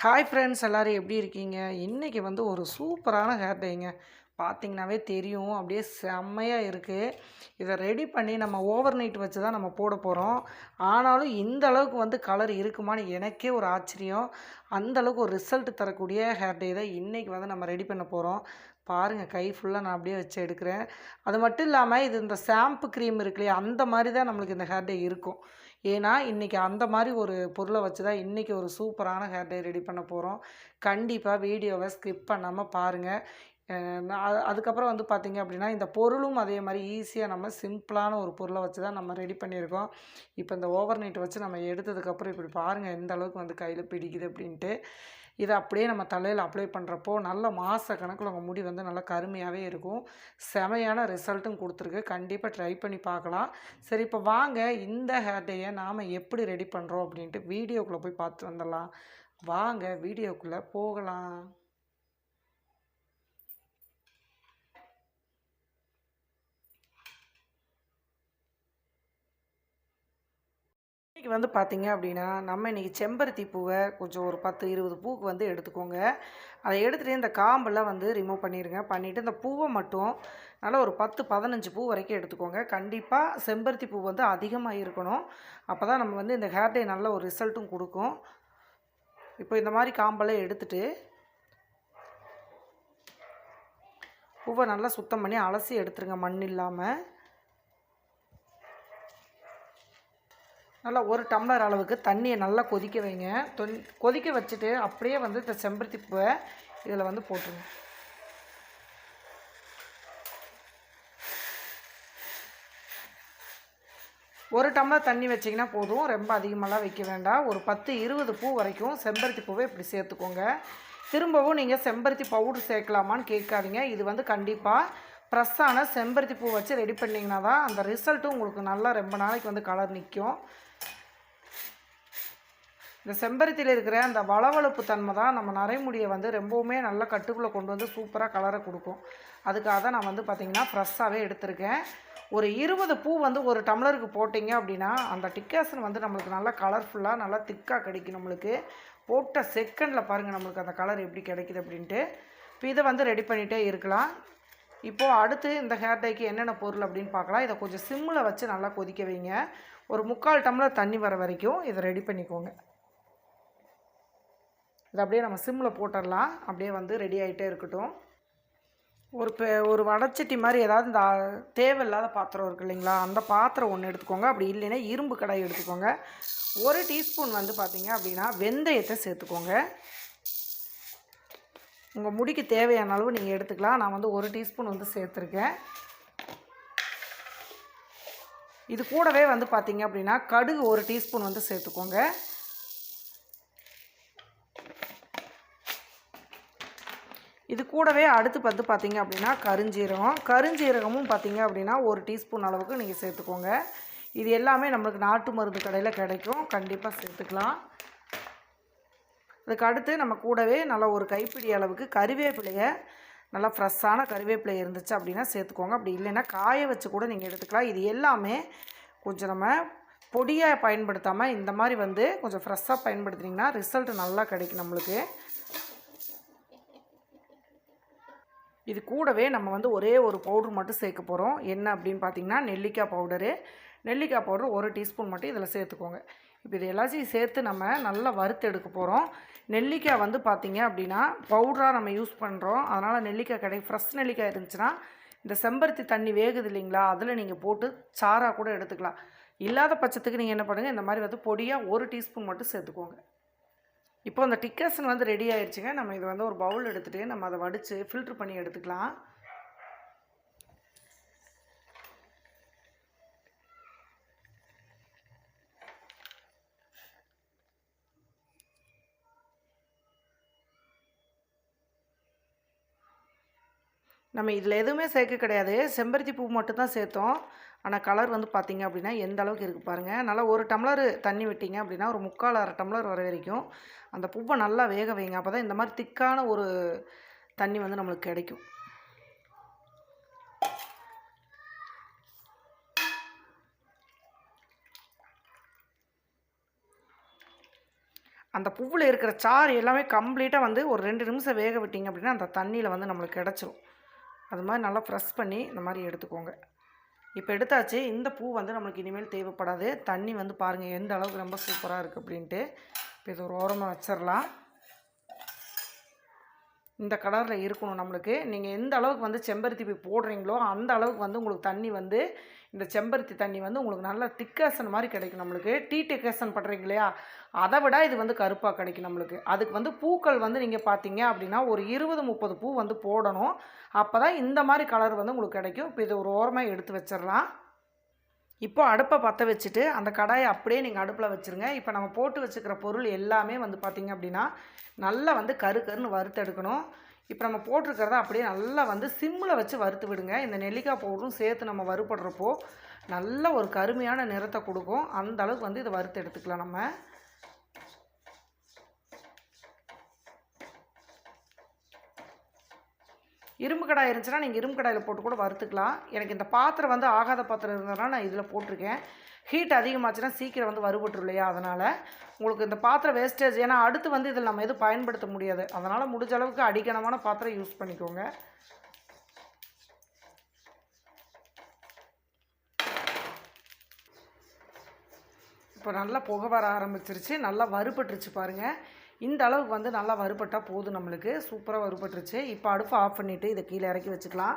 Hi friends எல்லோரும் எப்படி இருக்கீங்க? இன்றைக்கி வந்து ஒரு சூப்பரான ஹேர் டேங்க பார்த்திங்கனாவே தெரியும். அப்படியே செம்மையாக இருக்குது இதை ரெடி பண்ணி நம்ம ஓவர் நைட் வச்சு தான் நம்ம போட போகிறோம் ஆனாலும் இந்த அளவுக்கு வந்து கலர் இருக்குமான்னு எனக்கே ஒரு ஆச்சரியம். அந்தளவுக்கு ஒரு ரிசல்ட் தரக்கூடிய ஹேர் டே தான் இன்றைக்கி வந்து நம்ம ரெடி பண்ண போகிறோம் பாருங்கள் கை ஃபுல்லாக நான் அப்படியே வச்சு எடுக்கிறேன். அது மட்டும் இல்லாமல் இது இந்த ஷாம்பு க்ரீம் இருக்கு இல்லையா? அந்த மாதிரி தான் நம்மளுக்கு இந்த ஹேர் டே இருக்கும். ஏன்னா இன்றைக்கி அந்த மாதிரி ஒரு பொருளை வச்சு தான் இன்றைக்கி ஒரு சூப்பரான ஹேர் டே ரெடி பண்ண போகிறோம் கண்டிப்பாக வீடியோவை ஸ்கிப் பண்ணாமல் பாருங்கள் அது- அதுக்கப்புறம் வந்து பார்த்திங்க அப்படின்னா இந்த பொருளும் அதே மாதிரி ஈஸியாக நம்ம சிம்பிளான ஒரு பொருளை வச்சு தான் நம்ம ரெடி பண்ணியிருக்கோம். இப்போ இந்த ஓவர் நைட் வச்சு நம்ம எடுத்ததுக்கப்புறம் இப்படி பாருங்கள் எந்த அளவுக்கு வந்து கையில் பிடிக்குது அப்படின்ட்டு. இதை அப்படியே நம்ம தலையில் அப்ளை பண்ணுறப்போ நல்ல மாத கணக்கில் உங்கள் முடி வந்து நல்லா கருமையாகவே இருக்கும். செமையான ரிசல்ட்டும் கொடுத்துருக்கு. கண்டிப்பாக ட்ரை பண்ணி பார்க்கலாம். சரி இப்போ வாங்க. இந்த ஹேர் டேயை நாம் எப்படி ரெடி பண்ணுறோம் அப்படின்ட்டு வீடியோக்குள்ளே போய் பார்த்து வந்துடலாம். வாங்க வீடியோக்குள்ளே போகலாம். இன்றைக்கி வந்து பார்த்திங்க அப்படின்னா நம்ம இன்றைக்கி செம்பருத்தி பூவை கொஞ்சம் ஒரு பத்து இருபது பூவுக்கு வந்து எடுத்துக்கோங்க. அதை எடுத்துகிட்டு இந்த காம்பெல்லாம் வந்து ரிமூவ் பண்ணிடுங்க பண்ணிவிட்டு இந்த பூவை மட்டும் நல்லா ஒரு பத்து பதினஞ்சு பூ வரைக்கும் எடுத்துக்கோங்க. கண்டிப்பாக செம்பருத்தி பூ வந்து அதிகமாக இருக்கணும். அப்போ தான் நம்ம வந்து இந்த ஹேர் டே நல்ல ஒரு ரிசல்ட்டும் கொடுக்கும். இப்போ இந்த மாதிரி காம்பெல்லாம் எடுத்துகிட்டு பூவை நல்லா சுத்தம் பண்ணி அலசி எடுத்துருங்க. மண் இல்லாமல் நல்லா ஒரு டம்ளர் அளவுக்கு தண்ணியை நல்லா கொதிக்க வைங்க. தொன் கொதிக்க வச்சுட்டு அப்படியே வந்து இந்த செம்பருத்தி பூவை இதில் வந்து போட்டுருங்க. ஒரு டம்ளர் தண்ணி வச்சிங்கன்னா போதும். ரொம்ப அதிகமாகலாம் வைக்க வேண்டாம். ஒரு பத்து இருபது பூ வரைக்கும் செம்பருத்தி பூவை இப்படி சேர்த்துக்கோங்க. திரும்பவும் நீங்கள் செம்பருத்தி பவுடர் சேர்க்கலாமான்னு கேட்காதீங்க. இது வந்து கண்டிப்பாக ஃப்ரெஷ்ஷான செம்பருத்தி பூ வச்சு ரெடி பண்ணிங்கன்னா தான் அந்த ரிசல்ட்டும் உங்களுக்கு நல்லா ரொம்ப நாளைக்கு வந்து கலர் நிற்கும் இந்த செம்பருத்தியில் இருக்கிற அந்த வளவளப்பு தன்மை தான் நம்ம நரைமுடியை வந்து ரொம்பவுமே நல்லா கட்டுக்குள்ளே கொண்டு வந்து சூப்பராக கலரை கொடுக்கும். அதுக்காக தான் நான் வந்து பார்த்திங்கன்னா ஃப்ரெஷ்ஷாகவே எடுத்திருக்கேன். ஒரு இருபது பூ வந்து ஒரு டம்ளருக்கு போட்டிங்க அப்படின்னா அந்த டிக்காசன் வந்து நம்மளுக்கு நல்லா கலர்ஃபுல்லாக நல்லா திக்காக கிடைக்கும் நம்மளுக்கு. போட்ட செகண்டில் பாருங்கள் நம்மளுக்கு அந்த கலர் எப்படி கிடைக்குது அப்படின்ட்டு. இப்போ இதை வந்து ரெடி பண்ணிகிட்டே இருக்கலாம். இப்போது அடுத்து இந்த ஹேர் டைக்கு என்னென்ன பொருள் அப்படின்னு பார்க்கலாம். இதை கொஞ்சம் சிம்மில் வச்சு நல்லா கொதிக்க வைங்க. ஒரு முக்கால் டம்ளர் தண்ணி வர வரைக்கும் இதை ரெடி பண்ணிக்கோங்க. இது அப்படியே நம்ம சிம்மில் போட்டுடலாம் அப்படியே வந்து ரெடி ஆகிட்டே இருக்கட்டும். ஒரு பெ ஒரு வடச்சட்டி மாதிரி ஏதாவது இந்த தேவையில்லாத பாத்திரம் இருக்குது இல்லைங்களா? அந்த பாத்திரம் ஒன்று எடுத்துக்கோங்க. அப்படி இல்லைன்னா இரும்பு கடாய் எடுத்துக்கோங்க. ஒரு டீஸ்பூன் வந்து பார்த்தீங்க அப்படின்னா வெந்தயத்தை சேர்த்துக்கோங்க. உங்கள் முடிக்கு தேவையான அளவு நீங்கள் எடுத்துக்கலாம். நான் வந்து ஒரு டீஸ்பூன் வந்து சேர்த்துருக்கேன். இது கூடவே வந்து பார்த்தீங்க அப்படின்னா கடுகு ஒரு டீஸ்பூன் வந்து சேர்த்துக்கோங்க. இது கூடவே அடுத்து பார்த்து பார்த்தீங்க அப்படின்னா கருஞ்சீரகம். கருஞ்சீரகமும் பார்த்தீங்க அப்படின்னா ஒரு டீஸ்பூன் அளவுக்கு நீங்கள் சேர்த்துக்கோங்க. இது எல்லாமே நம்மளுக்கு நாட்டு மருந்து கடையில் கிடைக்கும். கண்டிப்பாக சேர்த்துக்கலாம். அதுக்கு அடுத்து நம்ம கூடவே நல்லா ஒரு கைப்பிடி அளவுக்கு கருவேப்பிலையை நல்லா ஃப்ரெஷ்ஷான கருவேப்பிலை இருந்துச்சு அப்படின்னா சேர்த்துக்கோங்க. அப்படி இல்லைன்னா காய வச்சு கூட நீங்கள் எடுத்துக்கலாம். இது எல்லாமே கொஞ்சம் நம்ம பொடியாக பயன்படுத்தாமல் இந்த மாதிரி வந்து கொஞ்சம் ஃப்ரெஷ்ஷாக பயன்படுத்துனீங்கன்னா ரிசல்ட் நல்லா கிடைக்கும் நம்மளுக்கு. இது கூடவே நம்ம வந்து ஒரே ஒரு பவுடர் மட்டும் சேர்க்க போகிறோம் என்ன அப்படின்னு பார்த்தீங்கன்னா நெல்லிக்காய் பவுடரு. நெல்லிக்காய் பவுடர் ஒரு டீஸ்பூன் மட்டும் இதில் சேர்த்துக்கோங்க. இப்போ இது எல்லாத்தையும் சேர்த்து நம்ம நல்லா வறுத்து எடுக்க போகிறோம் நெல்லிக்காய் வந்து பார்த்தீங்க அப்படின்னா பவுடராக நம்ம யூஸ் பண்ணுறோம் அதனால் நெல்லிக்காய் கடை ஃப்ரெஷ் நெல்லிக்காய் இருந்துச்சுன்னா இந்த செம்பருத்தி தண்ணி வேகுது இல்லைங்களா அதில் நீங்கள் போட்டு சாராக கூட எடுத்துக்கலாம். இல்லாத பட்சத்துக்கு நீங்கள் என்ன பண்ணுங்கள் இந்த மாதிரி வந்து பொடியாக ஒரு டீஸ்பூன் மட்டும் சேர்த்துக்கோங்க. இப்போ அந்த டிக்கர்ஸன் வந்து ரெடி ஆயிடுச்சுங்க நம்ம இது வந்து ஒரு பவுல் எடுத்துகிட்டு நம்ம அதை வடித்து ஃபில்ட்ரு பண்ணி எடுத்துக்கலாம். நம்ம இதில் எதுவுமே சேர்க்க கிடையாது. செம்பருத்தி பூ மட்டும் தான் சேர்த்தோம். ஆனால் கலர் வந்து பார்த்திங்க அப்படின்னா எந்த அளவுக்கு இருக்குது பாருங்கள் நல்லா ஒரு டம்ளர் தண்ணி விட்டிங்க அப்படின்னா ஒரு முக்கால் அரை டம்ளர் வர வரைக்கும் அந்த பூவை நல்லா வேக வைங்க. அப்போ தான் இந்த மாதிரி திக்கான ஒரு தண்ணி வந்து நம்மளுக்கு கிடைக்கும். அந்த பூவில் இருக்கிற சாறு எல்லாமே கம்ப்ளீட்டாக வந்து ஒரு ரெண்டு நிமிஷம் வேக விட்டிங்க அப்படின்னா அந்த தண்ணியில் வந்து நம்மளுக்கு கிடச்சிரும். அது மாதிரி நல்லா ஃப்ரெஷ் பண்ணி இந்த மாதிரி எடுத்துக்கோங்க. இப்போ எடுத்தாச்சு. இந்த பூ வந்து நம்மளுக்கு இனிமேல் தேவைப்படாது. தண்ணி வந்து பாருங்கள் எந்த அளவுக்கு ரொம்ப சூப்பராக இருக்குது அப்படின்ட்டு. இப்போ இது ஒரு ஓரமாக வச்சிடலாம் இந்த கலரில் இருக்கணும் நம்மளுக்கு. நீங்கள் எந்த அளவுக்கு வந்து செம்பருத்தி போய் போடுறீங்களோ அந்த அளவுக்கு வந்து உங்களுக்கு தண்ணி வந்து இந்த செம்பருத்தி தண்ணி வந்து உங்களுக்கு நல்ல திக்கேசன் மாதிரி கிடைக்கும் நம்மளுக்கு. டீ டிக்கேசன் பண்ணுறீங்க இல்லையா அதை விட இது வந்து கருப்பாக கிடைக்கும் நம்மளுக்கு. அதுக்கு வந்து பூக்கள் வந்து நீங்கள் பார்த்தீங்க அப்படின்னா ஒரு இருபது முப்பது பூ வந்து போடணும். அப்போ தான் இந்த மாதிரி கலர் வந்து உங்களுக்கு கிடைக்கும். இப்போ இது ஒரு ஓரமாக எடுத்து வச்சிடலாம். இப்போ அடுப்பை பற்ற வச்சுட்டு அந்த கடாயை அப்படியே நீங்கள் அடுப்பில் வச்சுருங்க. இப்போ நம்ம போட்டு வச்சுக்கிற பொருள் எல்லாமே வந்து பார்த்திங்க அப்படின்னா நல்லா வந்து கரு கருன்னு வறுத்தெடுக்கணும். இப்போ நம்ம போட்டிருக்கிறத அப்படியே நல்லா வந்து சிம்மில் வச்சு வறுத்து விடுங்க. இந்த நெல்லிக்காய் பவுடரும் சேர்த்து நம்ம வறுபடுறப்போ நல்ல ஒரு கருமையான நிறத்தை கொடுக்கும். அந்த அளவுக்கு வந்து இதை வறுத்து எடுத்துக்கலாம் நம்ம. இரும்பு கடாய் இருந்துச்சுன்னா நீங்கள் இரும்பு கடாயில் போட்டு கூட வறுத்துக்கலாம். எனக்கு இந்த பாத்திரம் வந்து ஆகாத பாத்திரம் இருந்ததுனால நான் இதில் போட்டிருக்கேன். ஹீட் அதிகமாச்சுன்னா சீக்கிரம் வந்து வறுபட்டுரும் இல்லையா? அதனால் உங்களுக்கு இந்த பாத்திரம் வேஸ்டேஜ் ஏன்னா அடுத்து வந்து இதில் நம்ம எதுவும் பயன்படுத்த முடியாது. அதனால் முடிஞ்ச அளவுக்கு அடிக்கணமான பாத்திரம் யூஸ் பண்ணிக்கோங்க. இப்போ நல்லா புகை வர ஆரம்பிச்சிருச்சு. நல்லா வறுபட்டுருச்சு பாருங்கள் இந்த அளவுக்கு வந்து நல்லா வறுபட்டால் போதும் நம்மளுக்கு. சூப்பராக வறுபட்டுருச்சு. இப்போ அடுப்பை ஆஃப் பண்ணிவிட்டு இதை கீழே இறக்கி வச்சுக்கலாம்.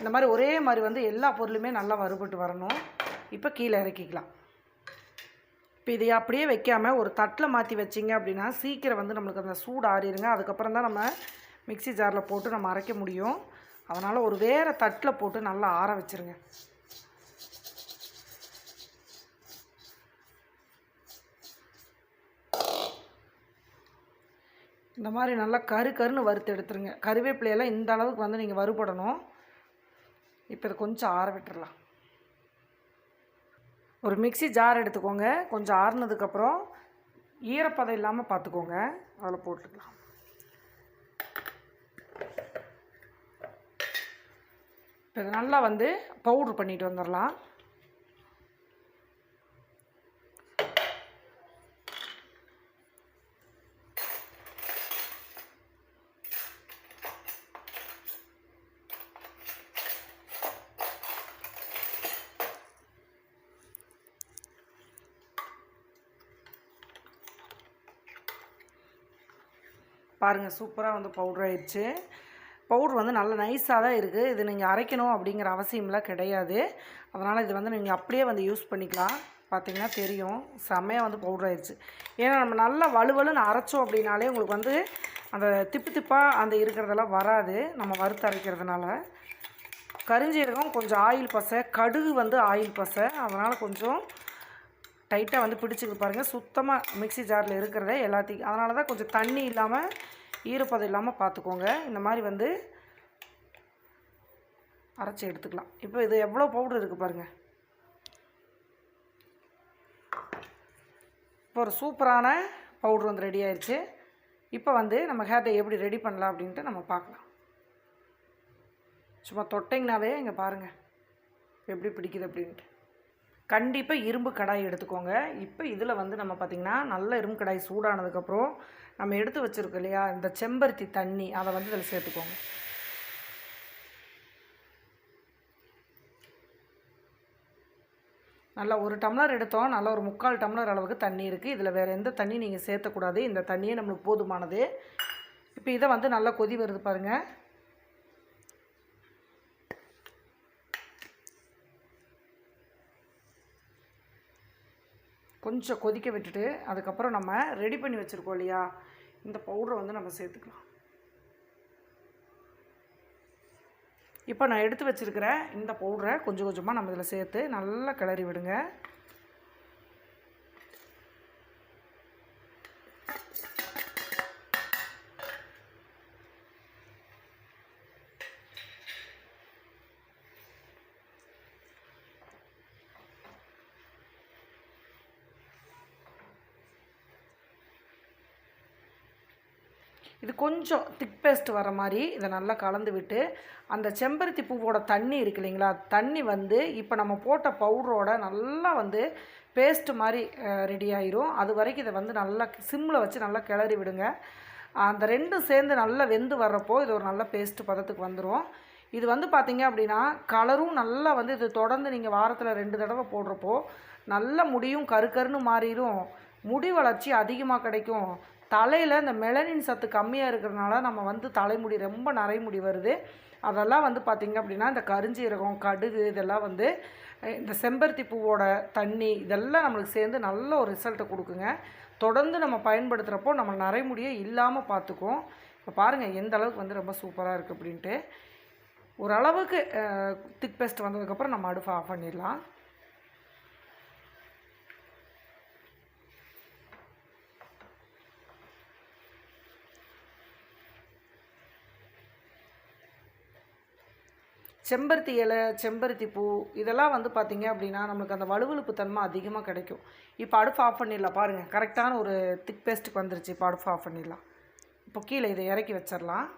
இந்த மாதிரி ஒரே மாதிரி வந்து எல்லா பொருளுமே நல்லா வறுபட்டு வரணும். இப்போ கீழே இறக்கிக்கலாம். இப்போ இதை அப்படியே வைக்காமல் ஒரு தட்டில் மாற்றி வச்சிங்க அப்படின்னா சீக்கிரம் வந்து நம்மளுக்கு அந்த சூடு ஆறிடுங்க அதுக்கப்புறம் தான் நம்ம மிக்ஸி ஜாரில் போட்டு நம்ம அரைக்க முடியும். அதனால் ஒரு வேறு தட்டில் போட்டு நல்லா ஆற வச்சுருங்க. இந்த மாதிரி நல்லா கரு கருன்னு வறுத்து எடுத்துருங்க. கருவேப்பிலையெல்லாம் இந்த அளவுக்கு வந்து நீங்கள் வறுபடணும். இப்போ இதை கொஞ்சம் ஆற விட்டுடலாம் ஒரு மிக்ஸி ஜார் எடுத்துக்கோங்க. கொஞ்சம் ஆறுனதுக்கப்புறம் ஈரப்பதம் இல்லாமல் பார்த்துக்கோங்க அதில் போட்டுக்கலாம். இப்போ நல்லா வந்து பவுட்ரு பண்ணிட்டு வந்துடலாம் பாருங்கள் சூப்பராக வந்து பவுடர் ஆயிடுச்சு. பவுட்ரு வந்து நல்ல நைஸாக தான் இருக்குது இது நீங்கள் அரைக்கணும் அப்படிங்கிற அவசியம்லாம் கிடையாது. அதனால் இது வந்து நீங்கள் அப்படியே வந்து யூஸ் பண்ணிக்கலாம். பார்த்திங்கன்னா தெரியும். செம்மையாக வந்து பவுடர் ஆயிடுச்சு. ஏன்னா நம்ம நல்லா வலுவலுன்னு அரைச்சோம் அப்படின்னாலே உங்களுக்கு வந்து அந்த திப்பு திப்பாக அந்த இருக்கிறதெல்லாம் வராது. நம்ம வறுத்து அரைக்கிறதுனால. கரிஞ்சீரகம் கொஞ்சம் ஆயில் பசை கடுகு வந்து ஆயில் பசை. அதனால் கொஞ்சம் டைட்டாக வந்து பிடிச்சிக்க பாருங்கள் சுத்தமாக மிக்ஸி ஜாரில் இருக்கிறத எல்லாத்தையும். அதனால தான் கொஞ்சம் தண்ணி இல்லாமல் ஈரப்பதம் இல்லாமல் பார்த்துக்கோங்க இந்த மாதிரி வந்து அரைச்சி எடுத்துக்கலாம். இப்போ இது எவ்வளோ பவுடர் இருக்குது பாருங்கள் இப்போ ஒரு சூப்பரான பவுட்ரு வந்து ரெடி ஆயிடுச்சு இப்போ வந்து நம்ம ஹேர் டை எப்படி ரெடி பண்ணலாம் அப்படின்ட்டு நம்ம பார்க்கலாம். சும்மா தொட்டிங்கனாவே இங்கே பாருங்கள் எப்படி பிடிக்குது அப்படின்ட்டு. கண்டிப்பாக இரும்பு கடாய் எடுத்துக்கோங்க. இப்போ இதில் வந்து நம்ம பார்த்திங்கன்னா நல்ல இரும்பு கடாய் சூடானதுக்கப்புறம் நம்ம எடுத்து வச்சுருக்கோம் இல்லையா இந்த செம்பருத்தி தண்ணி அதை வந்து இதில் சேர்த்துக்கோங்க. நல்லா ஒரு டம்ளர் எடுத்தோம். நல்லா ஒரு முக்கால் டம்ளர் அளவுக்கு தண்ணி இருக்குது இதில் வேறு எந்த தண்ணி நீங்கள் சேர்த்தக்கூடாது. இந்த தண்ணியே நம்மளுக்கு போதுமானது. இப்போ இதை வந்து நல்லா கொதி வருது பாருங்கள் கொஞ்சம் கொதிக்க விட்டுட்டு அதுக்கப்புறம் நம்ம ரெடி பண்ணி வச்சுருக்கோம் இல்லையா? இந்த பவுடரை வந்து நம்ம சேர்த்துக்கலாம். இப்போ நான் எடுத்து வச்சுருக்கிற இந்த பவுடரை கொஞ்சம் கொஞ்சமாக நம்ம இதில் சேர்த்து நல்லா கிளறி விடுங்க. இது கொஞ்சம் திக் பேஸ்ட் வர மாதிரி இதை நல்லா கலந்து விட்டு அந்த செம்பருத்தி பூவோட தண்ணி இருக்கு இல்லைங்களா? தண்ணி வந்து இப்போ நம்ம போட்ட பவுடரோட நல்லா வந்து பேஸ்ட் மாதிரி ரெடி ஆயிரும். அது வரைக்கும் இதை வந்து நல்லா சிம்மில் வச்சு நல்லா கிளறி விடுங்க. அந்த ரெண்டும் சேர்ந்து நல்லா வெந்து வர்றப்போ இது ஒரு நல்ல பேஸ்ட் பதத்துக்கு வந்துடும் இது வந்து பார்த்திங்க அப்படின்னா கலரும் நல்லா வந்து இது தொடர்ந்து நீங்கள் வாரத்தில் ரெண்டு தடவை போடுறப்போ நல்ல முடியும் கருக்கருன்னு மாறிடும் முடி வளர்ச்சி அதிகமாக கிடைக்கும். தலையில் இந்த மெலனின் சத்து கம்மியாக இருக்கிறதுனால நம்ம வந்து தலைமுடி ரொம்ப நரைமுடி வருது. அதெல்லாம் வந்து பார்த்திங்க அப்படின்னா இந்த கருஞ்சீரகம் கடுகு இதெல்லாம் வந்து இந்த செம்பருத்தி பூவோட தண்ணி இதெல்லாம் நம்மளுக்கு சேர்ந்து நல்ல ஒரு ரிசல்ட்டை கொடுக்குங்க. தொடர்ந்து நம்ம பயன்படுத்துகிறப்போ நம்ம நரைமுடியை இல்லாமல் பார்த்துக்கும் இப்போ பாருங்கள் எந்த அளவுக்கு வந்து ரொம்ப சூப்பராக இருக்குது அப்படின்ட்டு. ஓரளவுக்கு திக் பேஸ்ட் வந்ததுக்கப்புறம் நம்ம அடுப்பை ஆஃப் பண்ணிடலாம். செம்பருத்தி இலை செம்பருத்தி பூ இதெல்லாம் வந்து பார்த்திங்க அப்படின்னா நம்மளுக்கு அந்த வலுவழுப்பு தன்மை அதிகமாக கிடைக்கும். இப்போ அடுப்பு ஆஃப் பண்ணிடலாம். பாருங்கள் கரெக்டான ஒரு திக் பேஸ்ட்டுக்கு வந்துருச்சு. இப்போ அடுப்பு ஆஃப் பண்ணிடலாம். இப்போ கீழே இதை இறக்கி வச்சிடலாம்.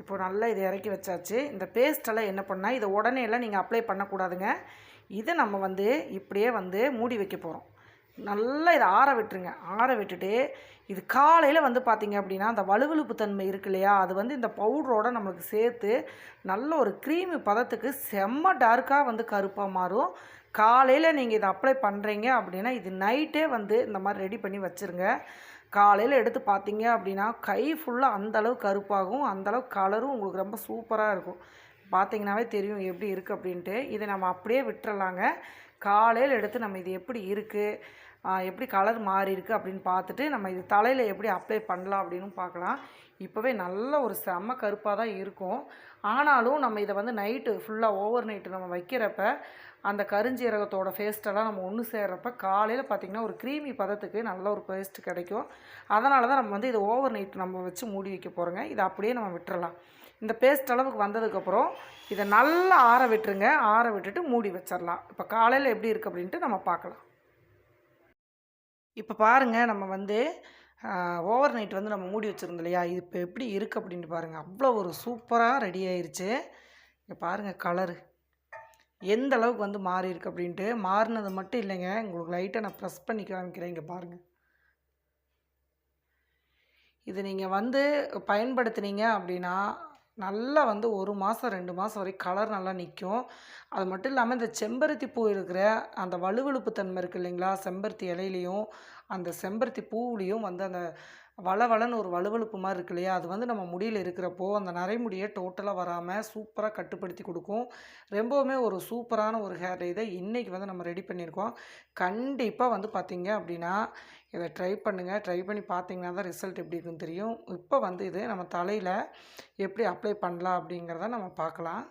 இப்போ நல்லா இதை இறக்கி வச்சாச்சு. இந்த பேஸ்ட்டெல்லாம் என்ன பண்ணால் இதை உடனே எல்லாம் நீங்கள் அப்ளை பண்ணக்கூடாதுங்க. இதை நம்ம வந்து இப்படியே வந்து மூடி வைக்க போகிறோம் நல்லா இதை ஆற விட்டுருங்க. ஆற விட்டுட்டு இது காலையில் வந்து பார்த்திங்க அப்படின்னா அந்த வலுவழுப்பு தன்மை இருக்கு இல்லையா? அது வந்து இந்த பவுடரோடு நம்மளுக்கு சேர்த்து நல்ல ஒரு க்ரீமி பதத்துக்கு செம்ம டார்க்காக வந்து கருப்பாக மாறும். காலையில் நீங்கள் இதை அப்ளை பண்ணுறீங்க அப்படின்னா இது நைட்டே வந்து இந்த மாதிரி ரெடி பண்ணி வச்சுருங்க. காலையில் எடுத்து பார்த்தீங்க அப்படின்னா கை ஃபுல்லாக அந்தளவு கருப்பாகும். அந்தளவு கலரும் உங்களுக்கு ரொம்ப சூப்பராக இருக்கும். பார்த்தீங்கன்னாவே தெரியும் எப்படி இருக்குது அப்படின்ட்டு. இதை நம்ம அப்படியே விட்டுறலாங்க. காலையில் எடுத்து நம்ம இது எப்படி இருக்குது எப்படி கலர் மாறி இருக்குது அப்படின்னு பார்த்துட்டு நம்ம இது தலையில் எப்படி அப்ளை பண்ணலாம் அப்படின்னு பார்க்கலாம். இப்போவே நல்ல ஒரு செம்ம கருப்பாக தான் இருக்கும். ஆனாலும் நம்ம இதை வந்து நைட்டு ஃபுல்லாக ஓவர் நைட்டு நம்ம வைக்கிறப்ப அந்த கருஞ்சீரகத்தோட பேஸ்ட்டெல்லாம் நம்ம ஒன்று சேர்கிறப்ப காலையில் பார்த்திங்கன்னா ஒரு க்ரீமி பதத்துக்கு நல்ல ஒரு பேஸ்ட் கிடைக்கும். அதனால தான் நம்ம வந்து இதை ஓவர் நைட் நம்ம வச்சு மூடி வைக்க போகிறோங்க இதை அப்படியே நம்ம விட்டுறலாம். இந்த பேஸ்ட் அளவுக்கு வந்ததுக்கப்புறம் இதை நல்லா ஆற விட்டுருங்க. ஆற விட்டுட்டு மூடி வச்சிடலாம் இப்போ காலையில் எப்படி இருக்குது அப்படின்ட்டு நம்ம பார்க்கலாம். இப்போ பாருங்கள் நம்ம வந்து ஓவர் நைட் வந்து நம்ம மூடி வச்சுருந்தோம் இல்லையா? இது இப்போ எப்படி இருக்குது அப்படின்ட்டு பாருங்கள் அவ்வளோ ஒரு சூப்பராக ரெடி ஆயிடுச்சு இங்கே பாருங்கள் கலரு. எந்த அளவுக்கு வந்து மாறிருக்கு அப்படின்ட்டு மாறினது மட்டும் இல்லைங்க. உங்களுக்கு லைட்டாக நான் ப்ரெஸ் பண்ணி காமிக்கிறேன் இங்கே பாருங்கள் இது நீங்கள் வந்து பயன்படுத்துனீங்க அப்படின்னா நல்லா வந்து ஒரு மாதம் ரெண்டு மாதம் வரைக்கும் கலர் நல்லா நிற்கும் அது மட்டும் இல்லாமல் இந்த செம்பருத்தி பூ இருக்கிற அந்த வலுவழுப்பு தன்மை இருக்குது இல்லைங்களா? செம்பருத்தி இலையிலையும் அந்த செம்பருத்தி பூவுலேயும் வந்து அந்த வளவளன்னு ஒரு வலுவழுப்பு மாதிரி இருக்கு இல்லையா? அது வந்து நம்ம முடியில் இருக்கிறப்போ அந்த நரைமுடியை டோட்டலாக வராமல் சூப்பராக கட்டுப்படுத்தி கொடுக்கும். ரொம்பவுமே ஒரு சூப்பரான ஒரு ஹேர் இதை இன்றைக்கி வந்து நம்ம ரெடி பண்ணியிருக்கோம். கண்டிப்பாக வந்து பார்த்திங்க அப்படின்னா இதை ட்ரை பண்ணுங்கள் ட்ரை பண்ணி பார்த்தீங்கன்னா தான் ரிசல்ட் எப்படி இருக்குன்னு தெரியும். இப்போ வந்து இது நம்ம தலையில் எப்படி அப்ளை பண்ணலாம் அப்படிங்கிறத நம்ம பார்க்கலாம்.